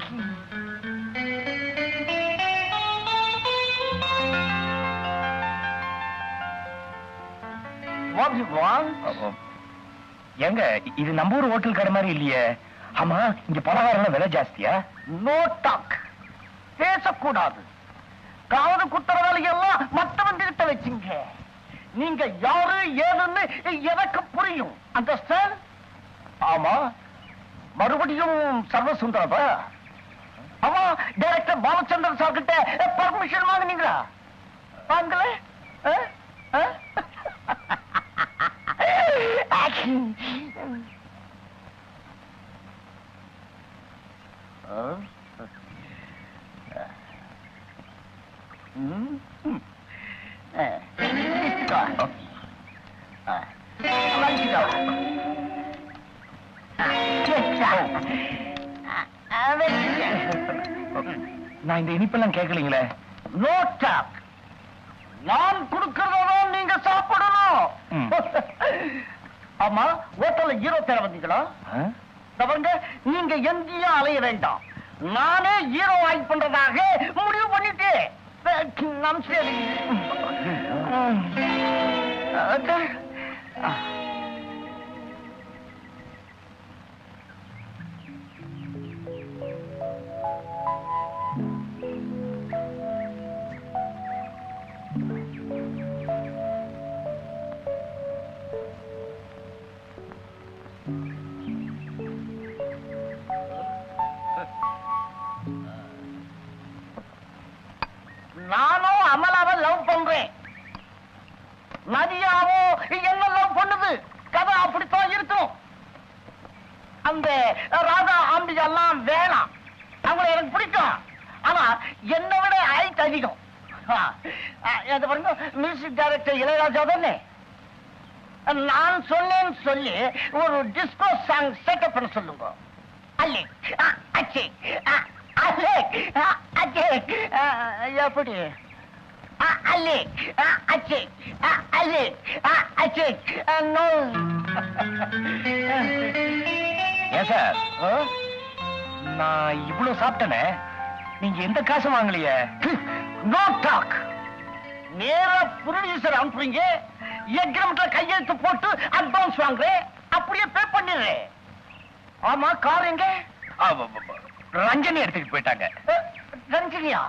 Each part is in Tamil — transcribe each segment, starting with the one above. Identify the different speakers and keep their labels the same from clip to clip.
Speaker 1: What you want?
Speaker 2: எங்க இது நம்ம ஊர் ஹோட்டல் கடை மாதிரி இல்லையே. ஆமா இங்க பலகாரம் விலை ஜாஸ்தியா?
Speaker 1: No talk. பேசக்கூடாது. காது குத்துற வேலையெல்லாம் மத்தவங்க கிட்ட வச்சுங்க. நீங்க யாரு ஏதுன்னு எனக்கு புரியும். அண்டர்ஸ்டாண்ட் ஆமா. மறுபடியும் சர்வசுந்தரபா அவன் டைரக்டர் பாலச்சந்திரன் சார் கிட்ட பர்மிஷன் வாங்கினீங்களா வாங்கல ஆ? ஆ?
Speaker 2: இனிப்பெல்லாம் கேட்கலீங்களே.
Speaker 1: நோ டாக் நான் கொடுக்கறதான் நீங்க சாப்பிடணும். ஆமா ஹோட்டல்ல ஹீரோ தேட வந்தீங்களா?
Speaker 2: ஆ?
Speaker 1: தவங்க நீங்க எங்கேயும் அலைய வேண்டாம். நானே ஹீரோ ஆக்ட் பண்றதாக முடிவு பண்ணிட்டேன். நம் சரி நானும் அமலாவை லவ் பண்றேன். நதியாவோ என்ன லவ் பண்ணுது? கதை அப்படித்தான் இருக்கும். அந்த ராதா ஆம்பிகா எல்லாம் வேணாம். அவங்கள எனக்கு பிடிக்கும். ஆனா என்னை விட ஹைட் அதிகம். மியூசிக் டைரக்டர் இளையராஜா தானே? நான் சொன்னேன்னு சொல்லி ஒரு டிஸ்கோ சாங் செட்டப் பண்ண சொல்லுங்க. அல்லி அச்சி எப்படி? அல்லே அச்சே அல்லே அச்சே நோ.
Speaker 2: ஏன் சார்? நான் இவ்வளவு சாப்பிட்டேனே. நீங்க எந்த காசும் வாங்கலையே.
Speaker 1: No talk. நேரா ப்ரொடியூசர் அனுப்புறீங்க. எக்ரிமெண்ட்ல கையெழுத்து போட்டு அட்வான்ஸ் வாங்குறேன். அப்படியே பே பண்ணிடுறேன். ஆமா கார் எங்க?
Speaker 2: ரஞ்சனி எடுத்துக்கிட்டு போயிட்டாங்க.
Speaker 1: ரஞ்சினியா.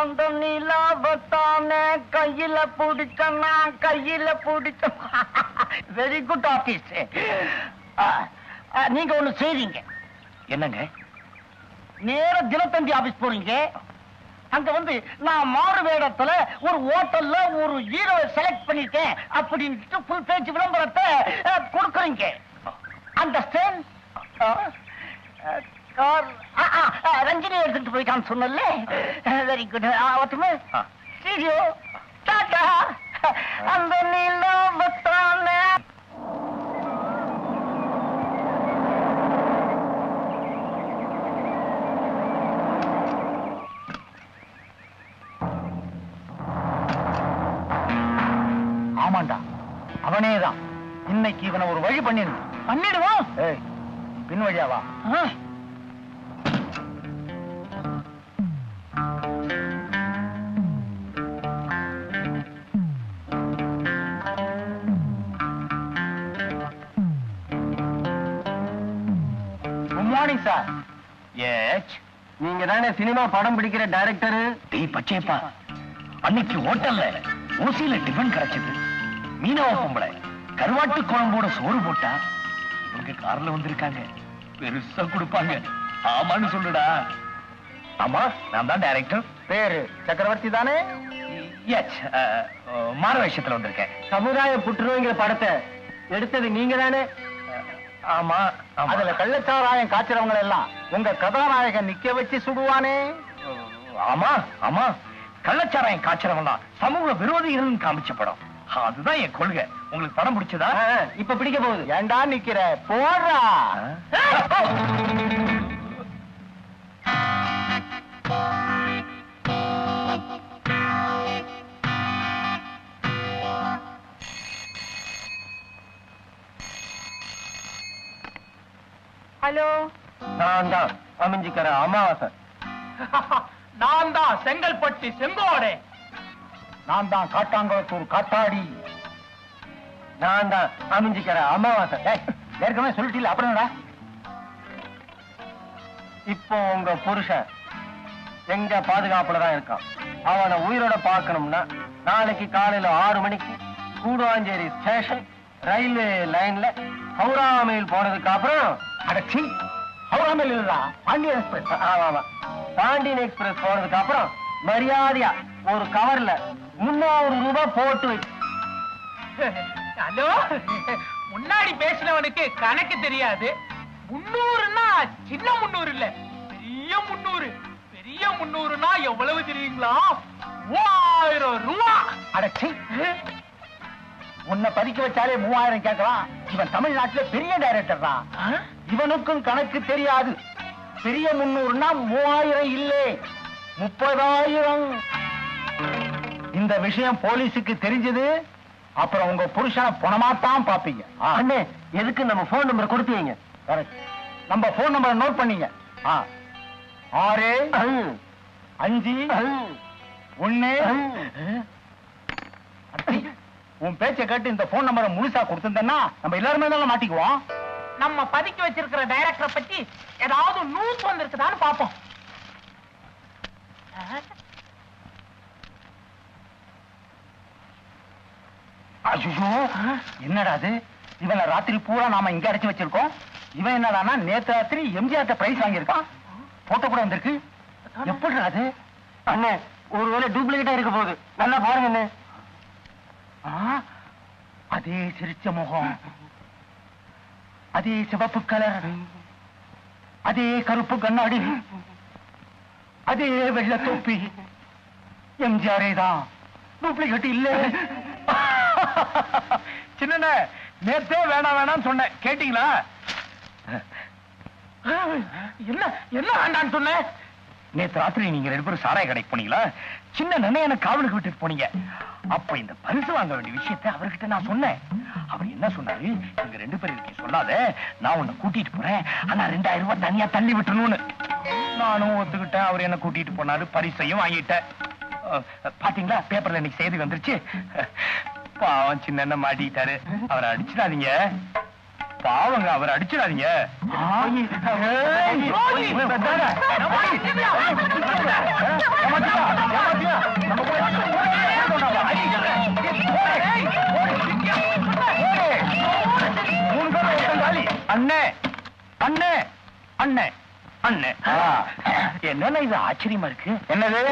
Speaker 1: அந்த நிலாவத்தான கையில பிடிச்சனா கையில பிடிச்ச வெரி குட் ஆர்டிஸ்ட் நீங்க ஒண்ணு செய்வீங்க.
Speaker 2: என்னங்க?
Speaker 1: நேர தினத்தந்தி ஆபீஸ் போறீங்க. அங்க வந்து நான் மாறு வேடத்துல ஒரு ஹோட்டல்ல ஒரு ஹீரோவை செலக்ட் பண்ணிட்டேன் அப்படின்னு ஃபுல் பேஜ் விளம்பரத்தை கொடுக்குறீங்க. அந்த ஸ்டேன் ரஞ்சினி எடுத்துட்டு போயிட்டான்னு சொன்னல வெரி குட் ஒத்துமே
Speaker 2: ஆ.
Speaker 1: ஸ்டீடியோ. டாடா. அந்த நிலவத்தான
Speaker 2: ஆமாண்டா. அவனேதான். இன்னைக்கு இவனை ஒரு வழி பண்ணிடு
Speaker 1: பண்ணிடுவோம்.
Speaker 2: ஏய் பின் வழியாவா
Speaker 1: நீங்க தானே சினிமா படம் பிடிக்கிற டைரக்டர்
Speaker 2: டேய் பச்சையப்பா. அன்னைக்கு ஹோட்டல்ல ஓசியில டிஃபன் கிடைச்சது மீனவ பொம்பளை. கருவாட்டு குழம்போட சோறு போட்டா இவங்க கார்ல வந்திருக்காங்க. பெருசா கொடுப்பாங்க. ஆமான்னு சொல்லுடா. ஆமா நான் தான் டைரக்டர்
Speaker 1: பேரு சக்கரவர்த்தி தானே?
Speaker 2: எஸ் மாறு வேஷத்துல வந்திருக்கேன்.
Speaker 1: சமுதாய புற்றுநோய்ங்கிற படத்தை எடுத்தது நீங்க தானே?
Speaker 2: ஆமா ஆமா.
Speaker 1: அதுல கள்ளச்சாராயம் காய்ச்சறவங்க எல்லாம் உங்க கதாநாயகன் நிக்க வச்சு சுடுவானே?
Speaker 2: ஆமா ஆமா. கள்ளச்சாராயம் காய்ச்சறவன்லாம் சமூக விரோதிகள்னு காமிச்ச படம் அதுதான் என் கொள்கை. உங்களுக்கு படம் பிடிச்சதா?
Speaker 1: இப்ப பிடிக்க போகுது. ஏண்டா நிக்கிற? போடுறா
Speaker 3: ஹலோ.
Speaker 2: நான் தான்
Speaker 4: அமைஞ்சிக்கிற அமாவாசை.
Speaker 2: நான் தான் செங்கல்பட்டு செங்கோடே. நான் தான் காட்டாங்குளத்தூர் காட்டாடி
Speaker 4: நான் தான் அமைஞ்சிக்கிற அமாவாசை
Speaker 2: ஏற்கனவே சொல்லிட்டீல அப்புறம் என்னடா?
Speaker 4: இப்போ உங்க புருஷன் எங்க பாதுகாப்புல தான் இருக்கான். அவனை உயிரோட பார்க்கணும்னா நாளைக்கு காலையில ஆறு மணிக்கு கூடுவாஞ்சேரி ஸ்டேஷன் ரயில்வே லைன்ல ஹவுரா போனதுக்கு அப்புறம்
Speaker 2: அடச்சி பாண்டியன் எக்ஸ்பிரஸ்
Speaker 4: ஆமா ஆமா. பாண்டியன் எக்ஸ்பிரஸ் போனதுக்கு அப்புறம் மரியாதையா ஒரு கவர்ல முன்னூறு ரூபாய் போட்டு வை.
Speaker 2: ஹலோ முன்னாடி பேசினவனுக்கு கணக்கு தெரியாது. முன்னூறுனா சின்ன முன்னூறு இல்ல பெரிய முன்னூறு பெரிய முன்னூறுனா எவ்வளவு தெரியுங்களா? மூவாயிரம் ரூபா. அடச்சி உன்னை பதிக்க வச்சாலே மூவாயிரம் கேட்கலாம். இவன் தமிழ்நாட்டுல பெரிய டைரக்டர் தான். இவனுக்கும் கணக்கு தெரியாது. பெரிய முன்னூறுனா மூவாயிரம் இல்லே முப்பதாயிரம். இந்த விஷயம் போலீஸுக்கு தெரிஞ்சது அப்புறம் உங்க புருஷனை பணமாத்தான் பாப்பீங்க.
Speaker 4: அண்ணே எதுக்கு நம்ம போன் நம்பர் கொடுத்தீங்க.
Speaker 2: நம்ம போன் நம்பரை நோட் பண்ணீங்க. ஆறு அஞ்சு அடச்சி, உன் பேச்சை கேட்டு இந்த போன் நம்பரை முழுசா கொடுத்திருந்தேன்னா நம்ம எல்லாருமே தான் மாட்டிக்குவோம்?
Speaker 5: நம்ம பதுக்கி வச்சிருக்கிற டைரக்டரை பத்தி ஏதாவது நியூஸ் வந்திருக்குதான்னு பாப்போம்
Speaker 2: ஐயோ என்னடா அது? இவனை ராத்திரி பூரா நாம இங்க அடைச்சு வச்சிருக்கோம். இவன் என்னடானா நேத்து ராத்திரி எம்ஜிஆர் பிரைஸ் வாங்கியிருக்கான். போட்டோ கூட வந்திருக்கு. எப்படி அது?
Speaker 4: அண்ணே ஒருவேளை டூப்ளிகேட்டா இருக்க போகுது. நல்லா பாருங்க அண்ணே
Speaker 2: அதே சிரிச்ச முகம். அதே சிவப்பு கலர் அதே கருப்பு கண்ணாடி அதே வெள்ள தொப்பி. எம்ஜிஆரே தான். டூப்ளிகேட் இல்ல. சின்ன நேத்தே வேணாம் வேணாம்னு சொன்னேன். கேட்டீங்களா?
Speaker 5: என்ன என்ன வேண்டான்னு சொன்னேன்?
Speaker 2: நேத்து ராத்திரி நீங்க ரெண்டு பேரும் சாராய கடைக்கு போனீங்களா? சின்ன நன்னையான காவலுக்கு விட்டுட்டு போனீங்க. அப்ப இந்த பரிசு வாங்க வேண்டிய விஷயத்தை அவர்கிட்ட நான் சொன்னேன். அவர் என்ன சொன்னாரு? இங்க ரெண்டு பேரும் நீ சொல்லாத. நான் உன்னை கூட்டிட்டு போறேன். ஆனா ரெண்டாயிரம் ரூபாய் தனியா தள்ளி விட்டுணும்னு நானும் ஒத்துக்கிட்டேன். அவர் என்ன கூட்டிட்டு போனாரு. பரிசையும் வாங்கிட்டேன். பாத்தீங்களா? பேப்பர்ல இன்னைக்கு செய்தி வந்துருச்சு. பாவம் சின்ன மாட்டிட்டாரு அவரை அடிச்சிடாதீங்க. பாவங்க அவரை அடிச்சிடாதீங்க அண்ணே அண்ணே அண்ணே அண்ணே என்னன்னா இது ஆச்சரியமா இருக்கு என்னது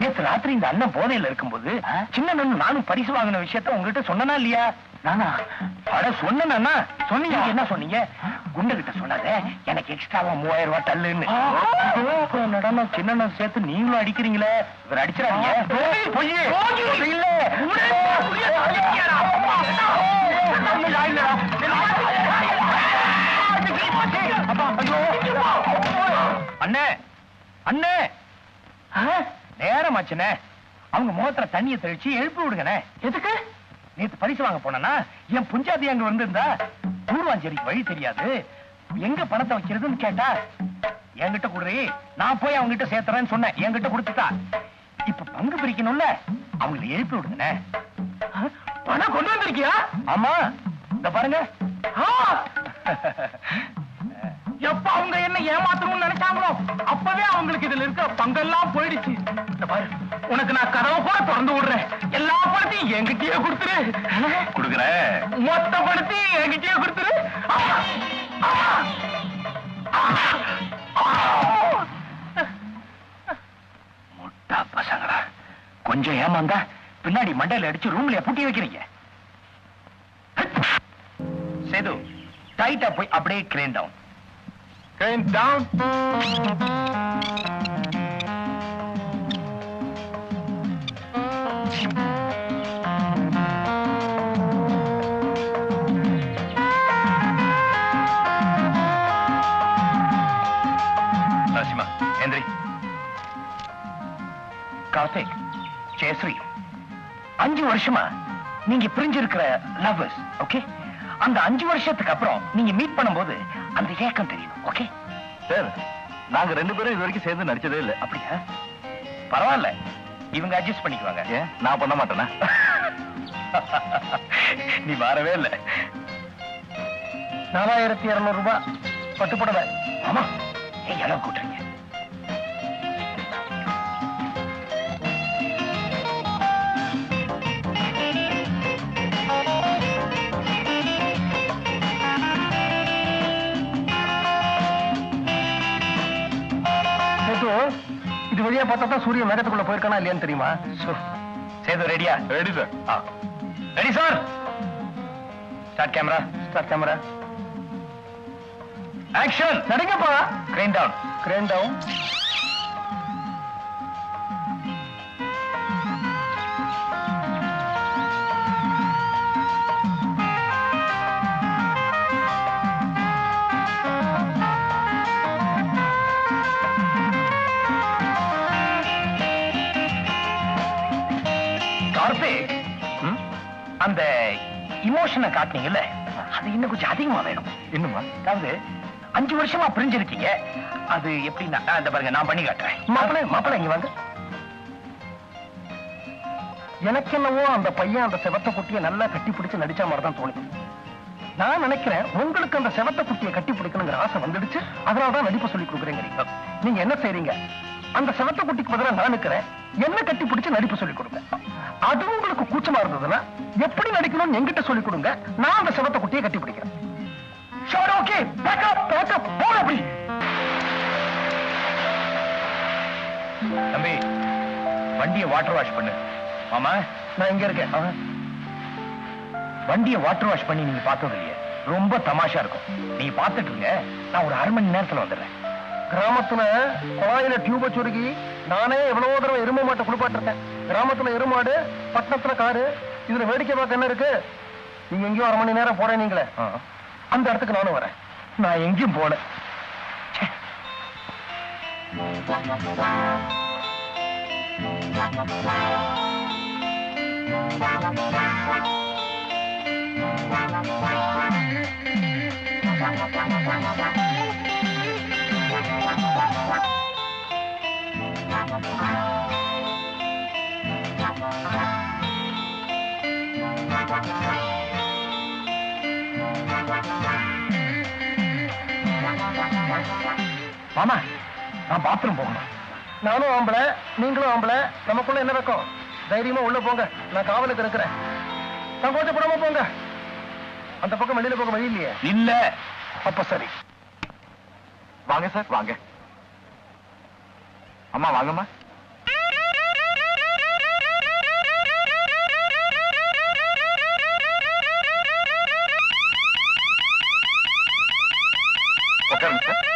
Speaker 2: நேத்து ராத்திரி இந்த அண்ணன் போதையில இருக்கும்போது சின்ன நானும் பரிசு வாங்கின விஷயத்த உங்ககிட்ட சொன்னனா இல்லையா நானா? அட சொன்னா சொன்னீங்க என்ன சொன்னீங்க? குண்டு கிட்ட சொன்னாத எனக்கு எக்ஸ்ட்ராவா மூவாயிரம் ரூபாய் தள்ளுன்னு. என்னடா சின்ன சேர்த்து நீங்களும் அடிக்கிறீங்களே. இவர் அடிச்சிடாதீங்க. அண்ணே அண்ணே. நேரமாச்சுனே அவங்க முகத்துல தண்ணிய தெளிச்சு எழுப்பி விடுங்கண்ணே. எதுக்கு? நேத்து பரிசு வாங்க போனா என் புஞ்சாதி அங்க வந்திருந்தா கூடுவாஞ்சேரிக்கு வழி தெரியாது. எங்க பணத்தை வைக்கிறதுன்னு கேட்டா என்கிட்ட குடுறி நான் போய் அவங்க கிட்ட சேர்த்துறேன்னு சொன்னேன். என்கிட்ட கொடுத்துட்டா. இப்ப பங்கு பிரிக்கணும்ல அவங்களை எழுப்பி விடுங்கண்ணே. பணம் கொண்டு வந்திருக்கியா? ஆமா. இந்த பாருங்க.
Speaker 5: எப்ப அவங்க என்ன ஏமாத்தணும்னு நினைச்சாங்களோ அப்பவே அவங்களுக்கு இதுல இருக்கிற பங்கெல்லாம் போயிடுச்சு.
Speaker 2: இந்த பாரு
Speaker 5: உனக்கு நான் கதவை கூட திறந்து விடுறேன். என்கிட்டயே கொடுத்துரு.
Speaker 2: கொடுக்குறேன்
Speaker 5: மொத்த பணத்தையும் என்கிட்டயே கொடுத்துரு.
Speaker 2: முட்டா பசங்களா. கொஞ்சம் ஏமாந்தா பின்னாடி மண்டையில அடிச்சு ரூம்ல பூட்டி வைக்கிறீங்க. சேது டைட்டா போய் அப்படியே crane down crane down Jayashree அஞ்சு வருஷமா நீங்க பிரிஞ்சிருக்கிற லவ்வர்ஸ் ஓகே அந்த அஞ்சு வருஷத்துக்கு அப்புறம் நீங்க மீட் பண்ணும்போது அந்த ஏக்கம் தெரியும் ஓகே சார் நாங்க ரெண்டு பேரும் இது வரைக்கும் சேர்ந்து நடிச்சதே இல்ல. அப்படியா? பரவாயில்ல. இவங்க அட்ஜஸ்ட் பண்ணிக்குவாங்க. ஏன்? நான் பண்ண மாட்டேனா? நீ மாறவே இல்ல.
Speaker 6: நாலாயிரத்தி இருநூறு ரூபாய் பட்டுப்படவை.
Speaker 2: ஆமா. ஏன் அளவு கூட்டுறீங்க?
Speaker 6: வழியா பார்த்தா தான் சூரியன் மேகத்துக்குள்ள போயிருக்கானா இல்லையான்னு தெரியுமா?
Speaker 2: சேது ரெடியா ready sir ready sir start camera
Speaker 6: start camera
Speaker 2: action
Speaker 6: நடிங்கப்பா.
Speaker 2: Crane down
Speaker 6: crane down
Speaker 2: அந்த இமோஷனை காட்டினீங்கல்ல அது இன்னும் கொஞ்சம் அதிகமா வேணும். இன்னுமா அதாவது அஞ்சு வருஷமா பிரிஞ்சிருக்கீங்க. அது எப்படின்னா ஆ, இந்த பாருங்க நான் பண்ணி காட்டுறேன்.
Speaker 6: மாப்பிள்ளை மாப்பிள்ளை இங்க வாங்க. எனக்கு என்னவோ அந்த பையன் அந்த செவத்த குட்டியை நல்லா கட்டி பிடிச்சு நடிச்ச மாதிரி தான் தோணுது. நான் நினைக்கிறேன் உங்களுக்கு அந்த செவத்த குட்டியை கட்டி பிடிக்கணுங்கிற ஆசை வந்துடுச்சு. அதனால தான் நடிப்பு சொல்லி கொடுக்குறேங்க நீங்க. என்ன செய்றீங்க? அந்த செவத்த குட்டிக்கு பதிலா நான் நிக்கிறேன். என்ன கட்டி பிடிச்சு நடிப்பு சொல்லி கொடுங்க அது உங்களுக்கு கூச்சமா இருந்ததுன்னா எப்படி நடிக்கணும்னு என்கிட்ட சொல்லிக் கொடுங்க. நான் அந்த செவத்த குட்டியை கட்டி பிடிக்கிறேன். ஷோர் ஓகே பேக்கப் போட அப்படி.
Speaker 2: தம்பி வண்டியை வாட்டர் வாஷ் பண்ணு. மாமா
Speaker 6: நான் இங்க இருக்கேன்.
Speaker 2: வண்டியை வாட்டர் வாஷ் பண்ணி நீங்க பார்த்தது இல்லையே. ரொம்ப தமாஷா இருக்கும். நீங்க பார்த்துட்டு இருங்க. நான் ஒரு அரை மணி நேரத்துல வந்துடுறேன்.
Speaker 6: கிராமத்துல குழாயில டியூப சுருகி நானே எவ்வளவு தடவை எருமை மாட்டை குளிப்பாட்டிருக்கேன். கிராமத்துல எருமாடு பட்டணத்துல காரு இதுல வேடிக்கை பார்க்க என்ன இருக்கு? நீங்க எங்கேயோ அரை மணி நேரம் போறேன் நீங்களே. அந்த இடத்துக்கு நானும் வரேன்.
Speaker 2: நான் எங்கேயும் போல. மாமா நான் பாத்ரூம் போகணும்.
Speaker 6: நானும் ஆம்பளை நீங்களும் ஆம்பளை நமக்குள்ள என்ன வைக்கும்? தைரியமா உள்ள போங்க நான் காவலுக்கு இருக்கிறேன். சங்கோச்சப்படாம போங்க. அந்த பக்கம் வெளியில போக வழி இல்லையே.
Speaker 2: இல்ல.
Speaker 6: அப்ப சரி.
Speaker 2: வாங்க சார் வாங்க. அம்மா வாங்கம்மா. உட்காருங்க சார்.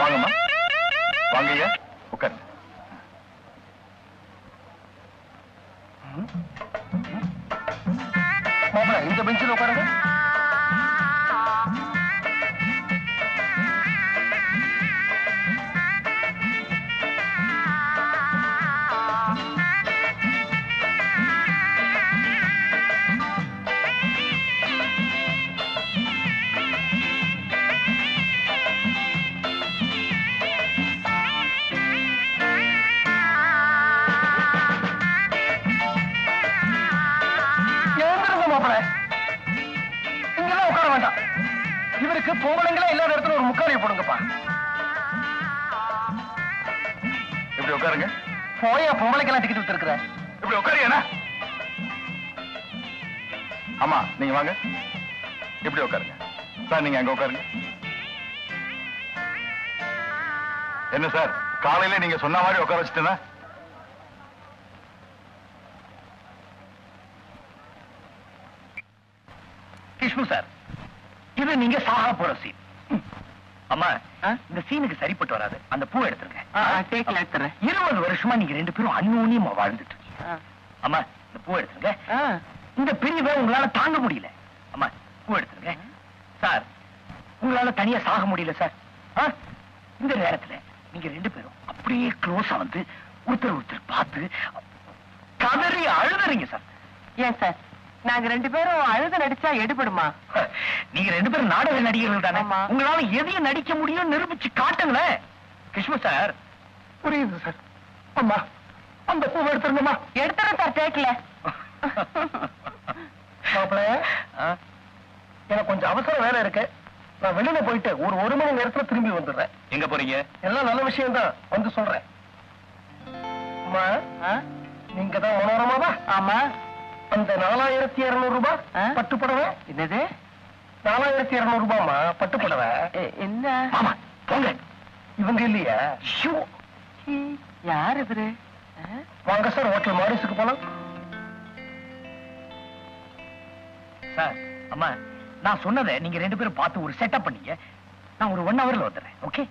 Speaker 2: வாங்கம்மா. வாங்க ஐயா. உட்காருங்க.
Speaker 6: மாமா இந்த பெஞ்சில் உட்காருங்க. பொம்பளைங்களே இல்லாத இடத்துல ஒரு முக்காலியை போடுங்கப்பா.
Speaker 2: இப்படி உட்காருங்க.
Speaker 6: போயா பொம்பளைக்கெல்லாம் டிக்கெட் வித்துருக்குற?
Speaker 2: இப்படி உட்காருங்க ஆமா நீங்க வாங்க. இப்படி உட்காருங்க. சார் நீங்க அங்க உட்காருங்க. என்ன சார் காலையில நீங்க சொன்ன மாதிரி உட்கார வச்சுட்டேனா விஷ்ணு சார் இது நீங்க சாக போற சீன் அம்மா இந்த சீனுக்கு சரிப்பட்டு வராது. அந்த பூ எடுத்துருங்க. இருபது வருஷமா நீங்க ரெண்டு பேரும் அந்யோன்யமா வாழ்ந்துட்டு. அம்மா இந்த பூ எடுத்துருங்க. இந்த பிரிவை உங்களால தாங்க முடியல. அம்மா பூ எடுத்துருங்க. சார் உங்களால தனியா சாக முடியல சார்? இந்த நேரத்துல நீங்க ரெண்டு பேரும் அப்படியே க்ளோஸா வந்து ஒருத்தர் ஒருத்தர் பார்த்து கதறி அழுதுறீங்க சார்.
Speaker 7: ஏன் சார்?
Speaker 1: நாங்க ரெண்டு பேரும் அழுத நடிச்சா எடுபடுமா?
Speaker 2: நீங்க ரெண்டு பேரும் நாடக நடிகர்கள் தானே. உங்களால எதையும் நடிக்க முடியும் நிரூபிச்சு காட்டுங்களேன் கிருஷ்ண சார்.
Speaker 3: புரியுது சார். அம்மா அந்த பூவை எடுத்துருங்கம்மா.
Speaker 1: எடுத்துறேன் சார் கேட்கல.
Speaker 3: எனக்கு கொஞ்சம் அவசர வேலை இருக்கு. நான் வெளியில போயிட்டு ஒரு ஒரு மணி நேரத்துல திரும்பி வந்துடுறேன்.
Speaker 2: எங்க போறீங்க?
Speaker 3: எல்லாம் நல்ல விஷயம் தான் வந்து சொல்றேன். அம்மா நீங்க தான் மனோரமாவா?
Speaker 1: ஆமா.
Speaker 3: அந்த நாலாயிரத்தி இருநூறு ரூபாய்? பட்டு புடவை
Speaker 1: என்னது?
Speaker 3: நாலாயிரத்தி இருநூறு ரூபாய்மா பட்டு புடவை
Speaker 1: என்ன?
Speaker 2: போங்க.
Speaker 3: இவங்க இல்லையா?
Speaker 2: ஷூ.
Speaker 1: யார் இவரு?
Speaker 3: வாங்க சார் ஹோட்டல் மாரிஸுக்கு போலாம்.
Speaker 2: சார் அம்மா நான் சொன்னதை நீங்க ரெண்டு பேரும் பார்த்து ஒரு செட்டப் பண்ணீங்க. நான் ஒரு ஒன் ஹவர்ல வந்துடுறேன் ஓகே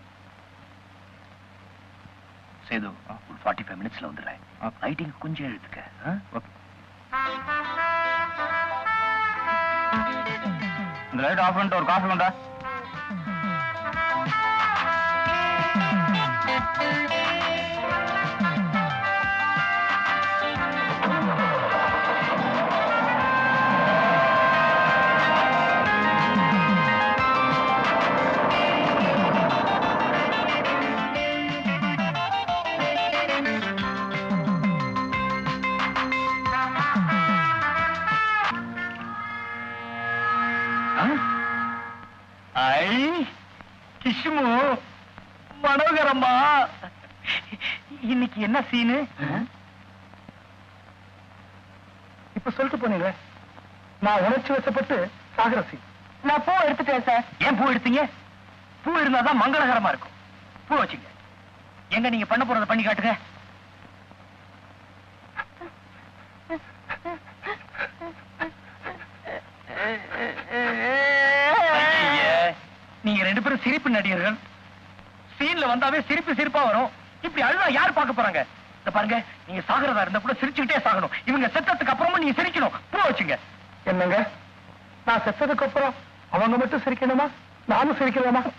Speaker 2: சேது ஒரு ஃபார்ட்டி ஃபைவ் மினிட்ஸ்ல வந்துடுறேன். லைட்டிங் கொஞ்சம் எழுதுக்க இந்த லைட் ஆஃப் பண்ணிட்டு ஒரு காஃபி கொண்டா. ஐ கிஷ்மு மனோகரம்மா. இன்னைக்கு என்ன சீனு?
Speaker 3: இப்ப சொல்லிட்டு போனீங்க நான் உணர்ச்சி வசப்பட்டு சாகரசி
Speaker 1: நான் பூ எடுத்துட்டேன் சார்.
Speaker 2: ஏன் பூ எடுத்தீங்க? பூ இருந்தாதான் மங்களகரமா இருக்கும். பூ வச்சுங்க. எங்க நீங்க பண்ண போறத பண்ணி காட்டுங்க ஐயையே, நீங்க ரெண்டு பேரும் சிரிப்பு நடிகர்கள். சீன்ல வந்தாவே சிரிப்பு சிரிப்பா வரும். இப்படி அழுதா யார் பார்க்க போறாங்க? இந்த பாருங்க நீங்க சாகிறதா இருந்தா கூட சிரிச்சுக்கிட்டே சாகணும். இவங்க செத்ததுக்கு அப்புறமும் நீங்க சிரிக்கணும். பூ வச்சுங்க.
Speaker 3: என்னங்க? நான் செத்ததுக்கு அப்புறம் அவங்க மட்டும் சிரிக்கணுமா? நானும் சிரிக்கலாமா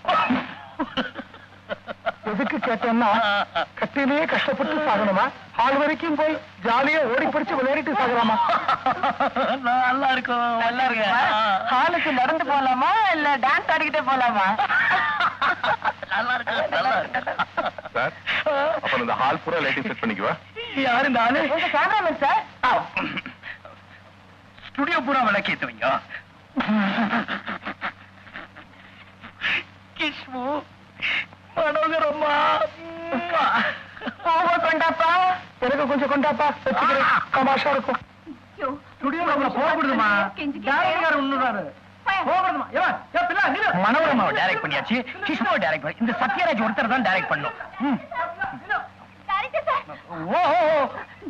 Speaker 3: எதுக்கு கேட்டேன்னா கட்டிலேயே கஷ்டப்பட்டு சாகணுமா? ஹால் வரைக்கும் போய் ஜாலியா ஓடி பிடிச்சு விளையாடிட்டு சாகலாமா?
Speaker 2: நல்லா இருக்கும் நல்லா இருக்கு
Speaker 1: ஹாலுக்கு நடந்து போலாமா? இல்ல டான்ஸ் ஆடிக்கிட்டே போலாமா?
Speaker 2: நல்லா இருக்கு நல்லா இருக்கு
Speaker 8: சார் அப்ப இந்த ஹால் பூரா லைட்டிங் செட் பண்ணிக்குவா
Speaker 2: யார் இந்த ஆளு
Speaker 1: உங்க கேமராமேன் சார்
Speaker 2: ஸ்டுடியோ பூரா விளக்கேத்துவீங்க கிஷ்மு மனோகரம்மா
Speaker 1: பூவை கொண்டாப்பா?
Speaker 3: எனக்கு கொஞ்சம் கொண்டாப்பா. வச்சுக்கிறேன் தமாஷா இருக்கும்.
Speaker 2: ஸ்டுடியோல மனோரமாவை டைரக்ட் பண்ணியாச்சு. கிஷ்முவை டைரக்ட் பண்ணி. இந்த சத்யராஜ் ஒருத்தர் தான் டைரக்ட் பண்ணும். ம்.
Speaker 9: டைரக்டர் சார்
Speaker 2: ஓ.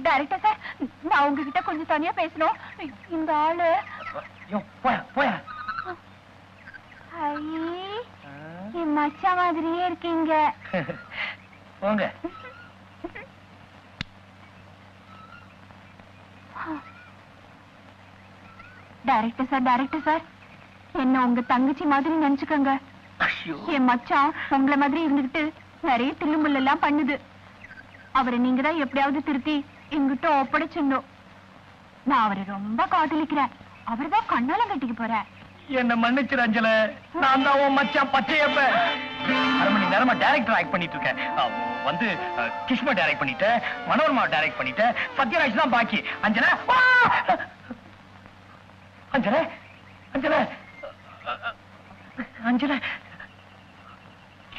Speaker 9: டைரக்டர் சார் நான் உங்ககிட்ட கொஞ்சம் தனியா பேசணும். இந்த ஆளு
Speaker 2: யோ, போயா போயா.
Speaker 9: ஐ என் மச்சான் மாதிரியே இருக்கீங்க.
Speaker 2: போங்க.
Speaker 9: டைரக்டர் சார் டைரக்டர் சார் என்ன உங்க தங்கச்சி மாதிரி நினைச்சுக்கோங்க. என் மச்சான் உங்களை மாதிரி இருந்துகிட்டு நிறைய தில்லுமுள்ள எல்லாம் பண்ணுது. அவரை நீங்க தான் எப்படியாவது திருத்தி எங்கிட்ட ஒப்படைச்சிடணும். நான் அவரை ரொம்ப காதலிக்கிறேன். அவர் தான் கண்ணால கட்டிக்க போறேன்.
Speaker 2: என்ன மன்னிச்சிரு அஞ்சல. நான் தான் உன் மச்சான் பச்சையப்ப. அரை மணி நேரமா டைரக்டர் ஆக்ட் பண்ணிட்டு இருக்கேன். வந்து கிஷ்மா டைரக்ட் பண்ணிட்டேன். மனோரமா டைரக்ட் பண்ணிட்டேன். சத்யராஜ் தான் பாக்கி. அஞ்சல! அஞ்சல. அஞ்சல. அஞ்சல.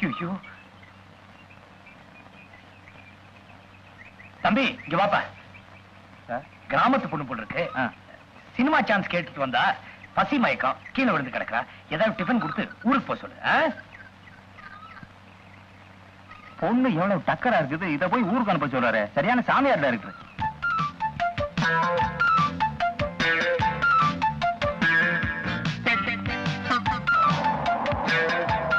Speaker 2: ஐயோ. தம்பி இங்க வாப்பா. கிராமத்து பொண்ணு போல இருக்கு. சினிமா சான்ஸ் கேட்டுட்டு வந்தா பசி மயக்கம் கீழே விழுந்து கிடக்குறா. ஏதாவது டிஃபன் கொடுத்து ஊருக்கு போக சொல்லு பொண்ணு எவ்வளவு டக்கரா இருக்குது இத போய் ஊருக்கு அனுப்ப சொல்றாரு. சரியான சாமியார் இருக்கு